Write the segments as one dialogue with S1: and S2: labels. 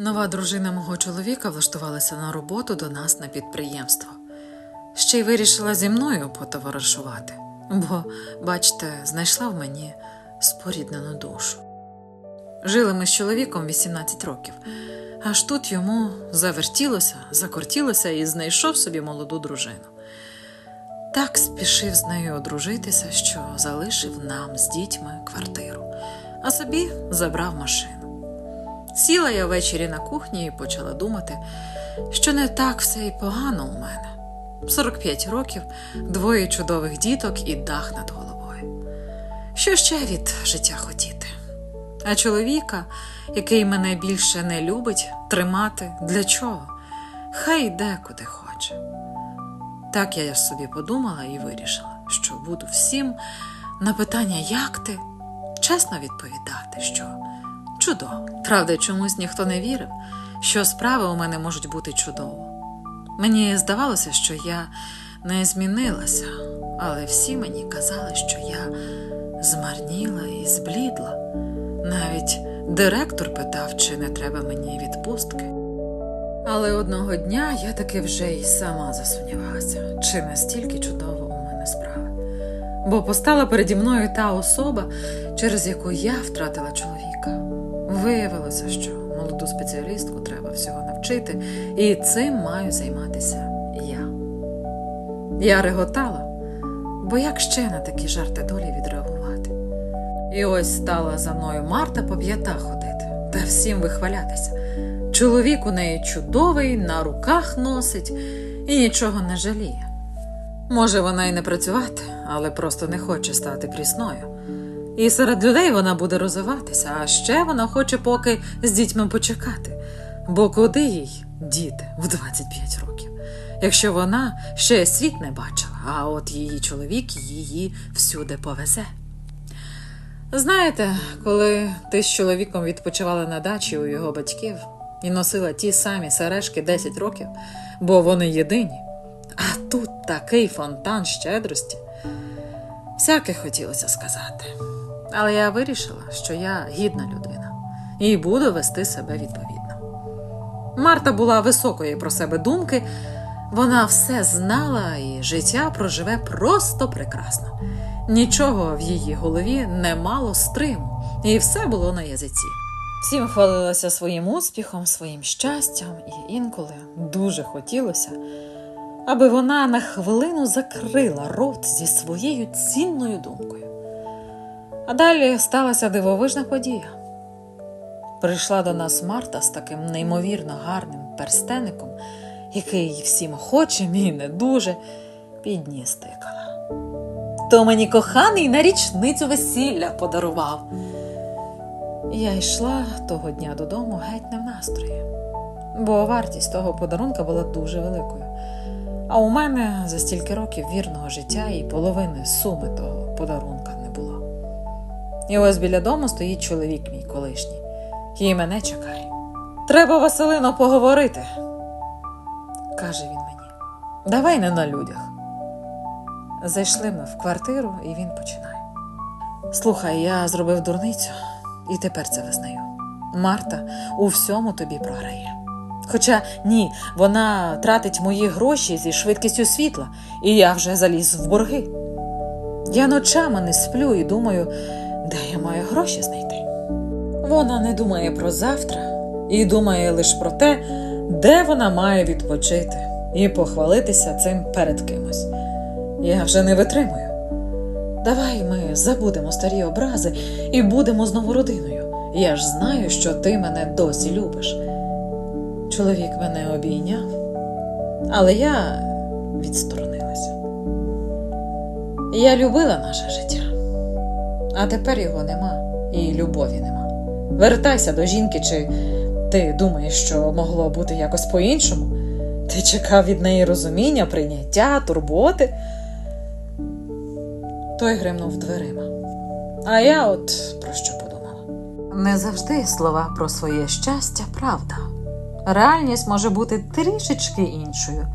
S1: Нова дружина мого чоловіка влаштувалася на роботу до нас на підприємство. Ще й вирішила зі мною потоваришувати, бо, бачите, знайшла в мені споріднену душу. Жили ми з чоловіком 18 років, аж тут йому завертілося, закортілося і знайшов собі молоду дружину. Так спішив з нею одружитися, що залишив нам з дітьми квартиру, а собі забрав машину. Сіла я ввечері на кухні і почала думати, що не так все і погано у мене. 45 років, двоє чудових діток і дах над головою. Що ще від життя хотіти? А чоловіка, який мене більше не любить, тримати для чого? Хай йде куди хоче. Так я собі подумала і вирішила, що буду всім на питання, як ти, чесно відповідати, що чудово. Правда, чомусь ніхто не вірив, що справи у мене можуть бути чудово. Мені здавалося, що я не змінилася, але всі мені казали, що я змарніла і зблідла. Навіть директор питав, чи не треба мені відпустки. Але одного дня я таки вже й сама засумнівалася, чи настільки чудово у мене справи. Бо постала переді мною та особа, через яку я втратила чоловіка. Виявилося, що молоду спеціалістку треба всього навчити, і цим маю займатися я. Я реготала, бо як ще на такі жарти долі відреагувати? І ось стала за мною Марта по п'ятах ходити та всім вихвалятися. Чоловік у неї чудовий, на руках носить і нічого не жаліє. Може, вона й не працювати, але просто не хоче стати прісною. І серед людей вона буде розвиватися, а ще вона хоче поки з дітьми почекати. Бо куди їй діти в 25 років, якщо вона ще світ не бачила, а от її чоловік її всюди повезе. Знаєте, коли ти з чоловіком відпочивала на дачі у його батьків і носила ті самі сережки 10 років, бо вони єдині, а тут такий фонтан щедрості. Всяке хотілося сказати. Але я вирішила, що я гідна людина і буду вести себе відповідно. Марта була високої про себе думки, вона все знала і життя проживе просто прекрасно. Нічого в її голові не мало стриму, і все було на язиці. Всім хвалилася своїм успіхом, своїм щастям, і інколи дуже хотілося, аби вона на хвилину закрила рот зі своєю цінною думкою. А далі сталася дивовижна подія. Прийшла до нас Марта з таким неймовірно гарним перстеником, який всім охочим і не дуже під ніс тикала. То мені коханий на річницю весілля подарував. Я йшла того дня додому геть не в настрої, бо вартість того подарунка була дуже великою. А у мене за стільки років вірного життя і половини суми того подарунка не було. І ось біля дому стоїть чоловік мій колишній, і мене чекає. Треба, Василино, поговорити, каже він мені. Давай не на людях. Зайшли ми в квартиру, і він починає. Слухай, я зробив дурницю, і тепер це визнаю. Марта у всьому тобі програє. Хоча ні, вона тратить мої гроші зі швидкістю світла, і я вже заліз в борги. Я ночами не сплю і думаю, де я маю гроші знайти. Вона не думає про завтра і думає лише про те, де вона має відпочити і похвалитися цим перед кимось. Я вже не витримую. Давай ми забудемо старі образи і будемо знову родиною. Я ж знаю, що ти мене досі любиш. Чоловік мене обійняв, але я відсторонилася. Я любила наше життя, а тепер його нема і любові нема. Вертайся до жінки, чи ти думаєш, що могло бути якось по-іншому? Ти чекав від неї розуміння, прийняття, турботи. Той гримнув дверима. А я от про що подумала. Не завжди слова про своє щастя правда. Реальність може бути трішечки іншою,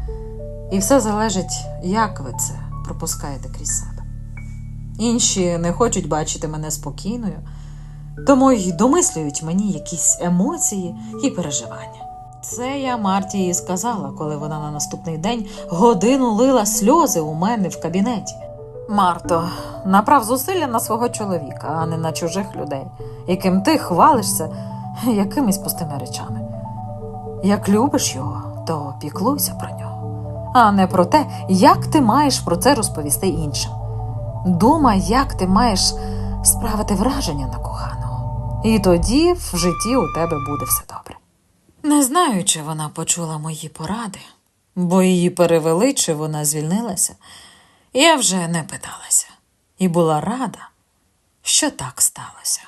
S1: і все залежить, як ви це пропускаєте крізь себе. Інші не хочуть бачити мене спокійною, тому й домислюють мені якісь емоції і переживання. Це я Марті і сказала, коли вона на наступний день годину лила сльози у мене в кабінеті. Марто, направ зусилля на свого чоловіка, а не на чужих людей, яким ти хвалишся якимись пустими речами. Як любиш його, то піклуйся про нього, а не про те, як ти маєш про це розповісти іншим. Думай, як ти маєш справити враження на коханого. І тоді в житті у тебе буде все добре. Не знаю, чи вона почула мої поради, бо її перевели, чи вона звільнилася. Я вже не питалася і була рада, що так сталося.